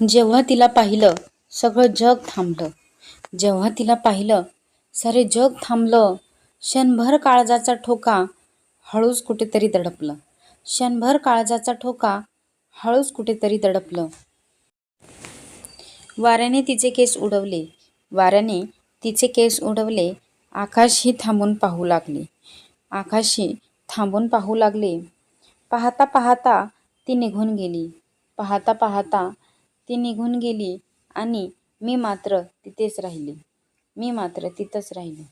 जेव्हा तिला पाहिलं सगळं जग थांबलं. जेव्हा तिला पाहिलं सारे जग थांबलं. क्षणभर काळजाचा ठोका हळूच कुठेतरी दडपलं. क्षणभर काळजाचा ठोका हळूच कुठेतरी दडपलं. वाऱ्याने तिचे केस उडवले. वाऱ्याने तिचे केस उडवले. आकाशही थांबून पाहू लागले. आकाशही थांबून पाहू लागले. पाहता पाहता ती निघून गेली. पाहता पाहता ती निघून गेली आणि मी मात्र तिथेच राहिले. मी मात्र तिथंच राहिले.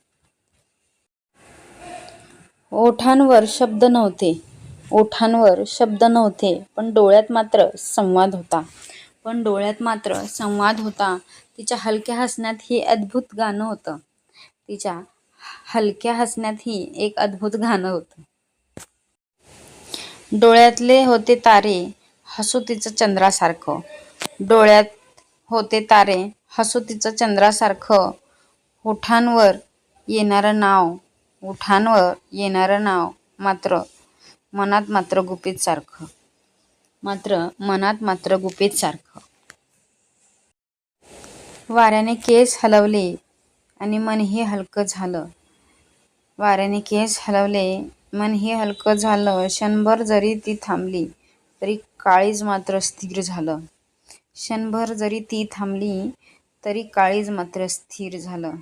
ओठांवर शब्द नव्हते. ओठांवर शब्द नव्हते पण डोळ्यात मात्र संवाद होता. पण डोळ्यात मात्र संवाद होता. तिच्या हलक्या हसण्यात ही अद्भुत गाणं होतं. तिच्या हलक्या हसण्यात ही एक अद्भुत गाणं होतं. डोळ्यातले होते तारे हसू तिचं चंद्रासारखं. डोळ्यात होते तारे हसू तिचं चंद्रासारखं. ओठांवर येणारं नाव ओठांवर येणारं नाव मात्र मनात मात्र गुपित सारखं. मात्र मनात मात्र गुपित सारखं. वाऱ्याने केस हलवले आणि मनही हलकं झालं. वाऱ्याने केस हलवले मनही हलकं झालं क्षणभर जरी ती थांबली. तरी काळीज मात्र स्थिर झालं. क्षणभर जरी ती थांबली तरी काळीज मात्र स्थिर झालं.